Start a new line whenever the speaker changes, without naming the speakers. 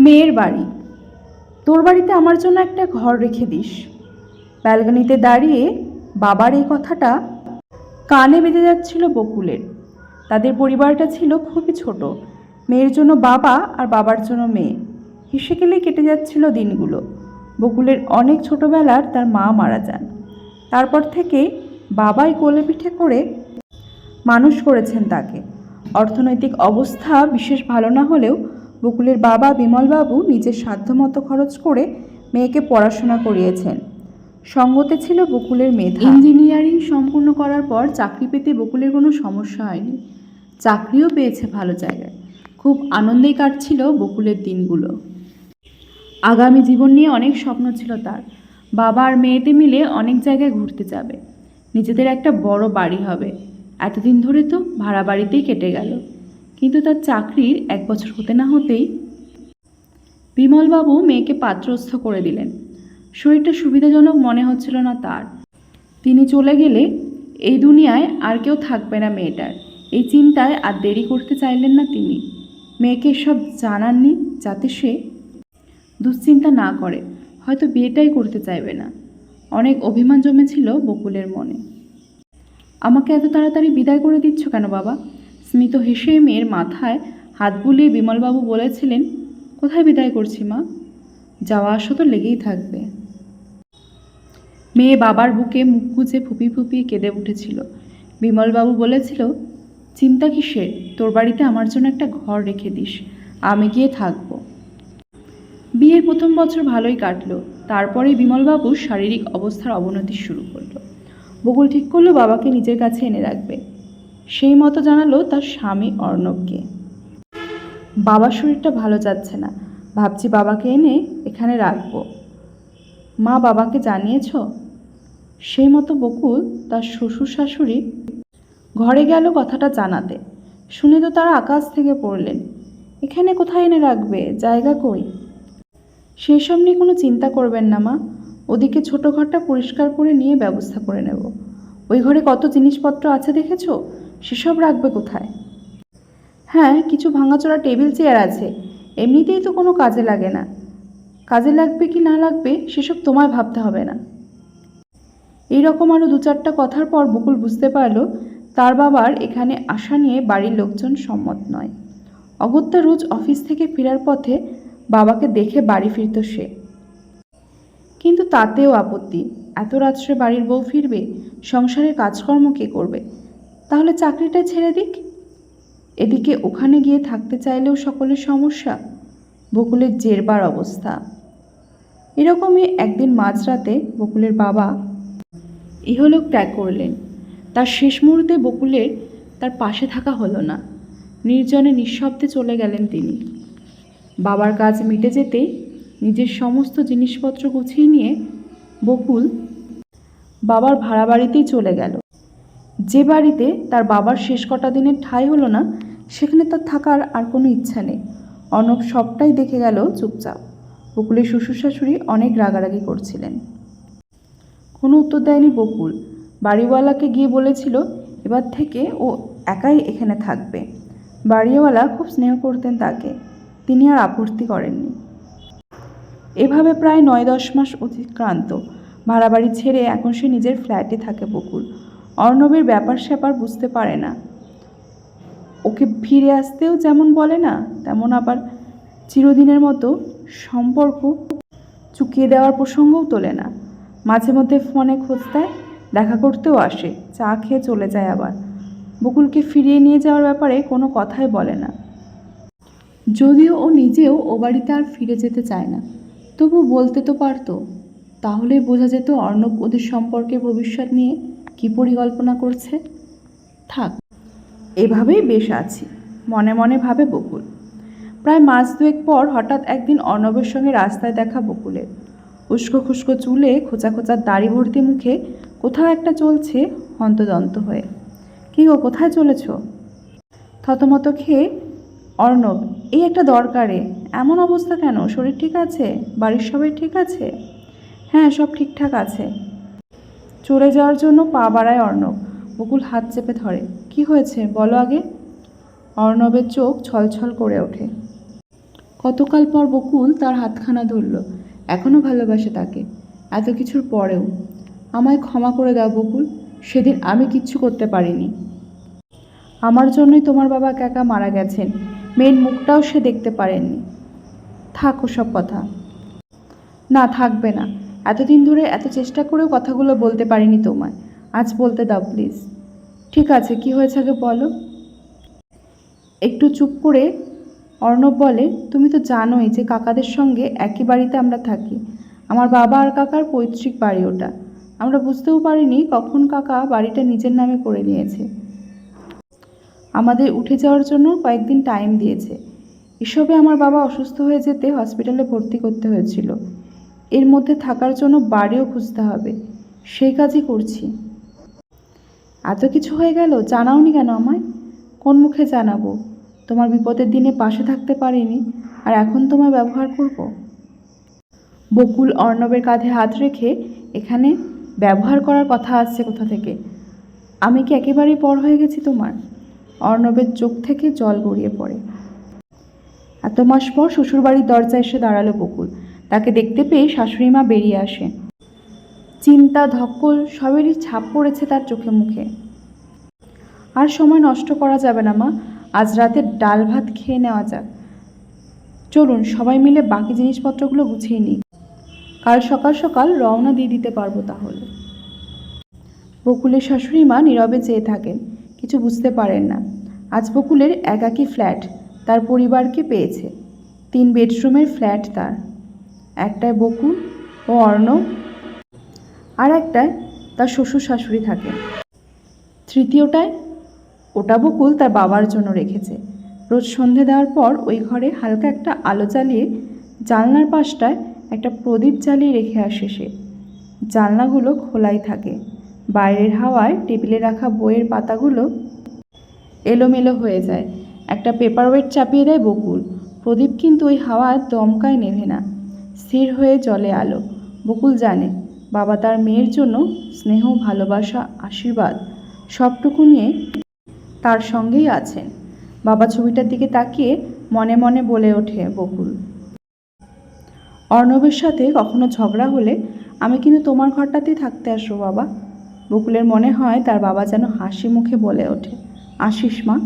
মেয়ের বাড়ি। তোর বাড়িতে আমার জন্য একটা ঘর রেখে দিস। ব্যালকনিতে দাঁড়িয়ে বাবার এই কথাটা কানে বেজে যাচ্ছিল বকুলের। তাদের পরিবারটা ছিল খুবই ছোট। মেয়ের জন্য বাবা আর বাবার জন্য মেয়ে। হেসে গেলে কেটে যাচ্ছিল দিনগুলো। বকুলের অনেক ছোটবেলার তার মা মারা যান। তারপর থেকে বাবাই কোলে পিঠে করে মানুষ করেছেন তাকে। অর্থনৈতিক অবস্থা বিশেষ ভালো না হলেও বকুলের বাবা বিমলবাবু নিজের সাধ্যমতো খরচ করে মেয়েকে পড়াশোনা করিয়েছেন। সঙ্গতে ছিল বকুলের মেধা। ইঞ্জিনিয়ারিং সম্পূর্ণ করার পর চাকরি পেতে বকুলের কোনো সমস্যা হয়নি। চাকরিও পেয়েছে ভালো জায়গায়। খুব আনন্দেই কাটছিল বকুলের দিনগুলো। আগামী জীবন নিয়ে অনেক স্বপ্ন ছিল তার। বাবা আর মেয়েতে মিলে অনেক জায়গায় ঘুরতে যাবে। নিজেদের একটা বড় বাড়ি হবে। এতদিন ধরে তো ভাড়া বাড়িতেই কেটে গেল। কিন্তু তার চাকরির এক বছর হতে না হতেই বিমলবাবু মেয়েকে পাত্রস্থ করে দিলেন। শরীরটা সুবিধাজনক মনে হচ্ছিল না তার। তিনি চলে গেলে এই দুনিয়ায় আর কেউ থাকবে না মেয়েটার। এই চিন্তায় আর দেরি করতে চাইলেন না তিনি। মেয়েকে সব জানাননি যাতে সে দুশ্চিন্তা না করে। হয়তো বিয়েটাই করতে চাইবে না। অনেক অভিমান জমেছিল বকুলের মনে। আমাকে এত তাড়াতাড়ি বিদায় করে দিচ্ছ কেন বাবা? স্মিত হেসে মেয়ের মাথায় হাত বুলিয়ে বিমলবাবু বলেছিলেন, কোথায় বিদায় করছি মা? যাওয়া আসা তো লেগেই থাকবে। মেয়ে বাবার বুকে মুখ গুজে ফুপি ফুপিয়ে কেঁদে উঠেছিল। বিমলবাবু বলেছিল, চিন্তা কিসের? তোর বাড়িতে আমার জন্য একটা ঘর রেখে দিস। আমি গিয়ে থাকব। বিয়ের প্রথম বছর ভালোই কাটলো। তারপরেই বিমলবাবুর শারীরিক অবস্থার অবনতি শুরু করল। বকুল ঠিক করল বাবাকে নিজের কাছে এনে রাখবে। সেই মতো জানালো তার স্বামী অর্ণবকে। বাবার শরীরটা ভালো যাচ্ছে না। ভাবছি বাবাকে এনে এখানে রাখব। মা বাবাকে জানিয়েছ? সেই মতো বকুল তার শ্বশুর শাশুড়ি ঘরে গেল কথাটা জানাতে। শুনে তো তারা আকাশ থেকে পড়লেন। এখানে কোথায় এনে রাখবে? জায়গা কই? সেসব নিয়ে কোনো চিন্তা করবেন না মা। ওদিকে ছোটো ঘরটা পরিষ্কার করে নিয়ে ব্যবস্থা করে নেব। ওই ঘরে কত জিনিসপত্র আছে দেখেছ? সেসব রাখবে কোথায়? হ্যাঁ কিছু ভাঙাচোরা টেবিল চেয়ার আছে। এমনিতেই তো কোনো কাজে লাগে না। কাজে লাগবে কি না লাগবে, সেসব তোমায় ভাবতে হবে না। এই রকম আরও দু চারটা কথার পর বকুল বুঝতে পারল, তার বাবার এখানে আসা নিয়ে বাড়ির লোকজন সম্মত নয়। অগত্যা রোজ অফিস থেকে ফেরার পথে বাবাকে দেখে বাড়ি ফিরত সে। কিন্তু তাতেও আপত্তি। এত রাত্রে বাড়ির বউ ফিরবে, সংসারের কাজকর্ম কে করবে? তাহলে চাকরিটা ছেড়ে দিক। এদিকে ওখানে গিয়ে থাকতে চাইলেও সকলের সমস্যা, বকুলের জেরবার অবস্থা। এরকমই একদিন মাঝরাতে বকুলের বাবা ইহলোক ত্যাগ করলেন। তার শেষ মুহূর্তে বকুলের তার পাশে থাকা হলো না। নির্জনে নিঃশব্দে চলে গেলেন তিনি। বাবার কাজ মিটে যেতেই নিজের সমস্ত জিনিসপত্র গুছিয়ে নিয়ে বকুল বাবার ভাড়া বাড়িতেই চলে গেল। যে বাড়িতে তার বাবার শেষ কটা দিনের ঠাঁই হলো না, সেখানে তার থাকার আর কোনো ইচ্ছা নেই। অনব সবটাই দেখে গেল চুপচাপ। বকুলের শ্বশুর শাশুড়ি অনেক রাগারাগি করছিলেন। কোনো উত্তর দেয়নি বকুল। বাড়িওয়ালাকে গিয়ে বলেছিল, এবার থেকে ও একাই এখানে থাকবে। বাড়িওয়ালা খুব স্নেহ করতেন তাকে। তিনি আর আপত্তি করেননি। এভাবে প্রায় নয় দশ মাস অতিক্রান্ত। ভাড়া বাড়ি ছেড়ে এখন সে নিজের ফ্ল্যাটে থাকে বকুল। অর্ণবের ব্যাপার স্যাপার বুঝতে পারে না। ওকে ফিরে আসতেও যেমন বলে না, তেমন আবার চিরদিনের মতো সম্পর্ক চুকিয়ে দেওয়ার প্রসঙ্গও তোলে না। মাঝে মধ্যে ফোনে খোঁজ দেয় দেখা করতেও আসে, চা খেয়ে চলে যায় আবার। বকুলকে ফিরিয়ে নিয়ে যাওয়ার ব্যাপারে কোনো কথাই বলে না। যদিও ও নিজেও ও বাড়িতে আর ফিরে যেতে চায় না। তবু বলতে তো পারতো। তাহলে বোঝা যেত অর্ণব ওদের সম্পর্কে ভবিষ্যৎ নিয়ে কী পরিকল্পনা করছে। থাক, এভাবেই বেশ আছি, মনে মনে ভাবে বকুল। প্রায় মাস দুয়েক পর হঠাৎ একদিন অর্ণবের সঙ্গে রাস্তায় দেখা বকুলের। উস্কো খুস্কো চুলে খোঁচা খোঁচা দাড়ি ভর্তি মুখে কোথাও একটা চলছে হন্তদন্ত হয়ে। কী গো, কোথায় চলেছ? থতমত খেয়ে, অর্ণব, এই একটা দরকারে। এমন অবস্থা কেন? শরীর ঠিক আছে? বাড়ির সবাই ঠিক আছে? হ্যাঁ সব ঠিকঠাক আছে। চলে যাওয়ার জন্য পা বাড়ায় অর্ণব। বকুল হাত চেপে ধরে। কি হয়েছে? বলো আগে। অর্ণবের চোখ ছলছল করে ওঠে। কতকাল পর বকুল তার হাতখানা ধরল। এখনও ভালোবাসে তাকে। এত কিছুর পরেও। আমায় ক্ষমা করে দাও বকুল। সেদিন আমি কিচ্ছু করতে পারিনি। আমার জন্যই তোমার বাবা একা মারা গেছেন। মেয়ের মুখটাও সে দেখতে পারেননি। থাক সব কথা। না, থাকবে না। এতদিন ধরে এত চেষ্টা করেও কথাগুলো বলতে পারিনি তোমায়। আজ বলতে দাও, প্লিজ। ঠিক আছে, কি হয়েছে আগে বলো। একটু চুপ করে অর্ণব বলে, তুমি তো জানোই যে কাকাদের সঙ্গে একই বাড়িতে আমরা থাকি। আমার বাবা আর কাকার পৈতৃক বাড়ি ওটা। আমরা বুঝতেও পারিনি কখন কাকা বাড়িটা নিজের নামে করে নিয়েছে। আমাদের উঠে যাওয়ার জন্য কয়েকদিন টাইম দিয়েছে। এসবে আমার বাবা অসুস্থ হয়ে যেতে হসপিটালে ভর্তি করতে হয়েছিল। এর মধ্যে থাকার জন্য বাড়িও খুঁজতে হবে। সেই কাজই করছি। এত কিছু হয়ে গেল, জানাওনি কেন আমায়? কোন মুখে জানাব? তোমার বিপদের দিনে পাশে থাকতে পারিনি, আর এখন তোমায় ব্যবহার করব? বকুল অর্ণবের কাঁধে হাত রেখে এখানে ব্যবহার করার কথা আসছে কোথা থেকে? আমি কি একেবারেই পর হয়ে গেছি তোমার? অর্ণবের চোখ থেকে জল গড়িয়ে পড়ে। এত মাস পর শ্বশুরবাড়ির দরজায় এসে দাঁড়াল বকুল। তাকে দেখতে পেয়ে শাশুড়ি মা বেরিয়ে আসে চিন্তা, ধক্কল সবেরই ছাপ পড়েছে তার চোখে মুখে। আর সময় নষ্ট করা যাবে না, মা। আজ রাতে ডাল ভাত খেয়ে নেওয়া যাক। চলুন, সবাই মিলে বাকি জিনিসপত্রগুলো গুছিয়ে নিই। কাল সকাল সকাল রওনা দিয়ে দিতে পারব তাহলে। বকুলের শাশুড়ি মা নীরবে চেয়ে থাকেন। কিছু বুঝতে পারেন না। আজ বকুলের একাকী ফ্ল্যাট। তার পরিবারকে পেয়েছে। তিন বেডরুমের ফ্ল্যাট তার। একটায় বকুল ও অর্ণব আর একটায় তার শ্বশুর শাশুড়ি থাকে। তৃতীয়টায় ওটা বকুল তার বাবার জন্য রেখেছে। রোজ সন্ধে দেওয়ার পর ওই ঘরে হালকা একটা আলো জ্বালিয়ে জানলার পাশটায় একটা প্রদীপ জ্বালিয়ে রেখে আসে সে। জানলাগুলো খোলাই থাকে। বাইরের হাওয়ায় টেবিলে রাখা বইয়ের পাতাগুলো এলোমেলো হয়ে যায়। একটা পেপার ওয়েট চাপিয়ে দেয় বকুল। প্রদীপ কিন্তু ওই হাওয়ার দমকায় নেভে না। স্থির হয়ে জলে আলো। বকুল জানে, বাবা তার মেয়ের জন্য স্নেহ, ভালোবাসা, আশীর্বাদ সবটুকু নিয়ে তার সঙ্গেই আছেন। বাবা ছবিটার দিকে তাকিয়ে মনে মনে বলে ওঠে বকুল, অর্ণবের সাথে কখনো ঝগড়া হলে আমি কিন্তু তোমার ঘরটাতেই থাকতে আসব বাবা। বকুলের মনে হয় তার বাবা যেন হাসি মুখে বলে ওঠে আসিস মা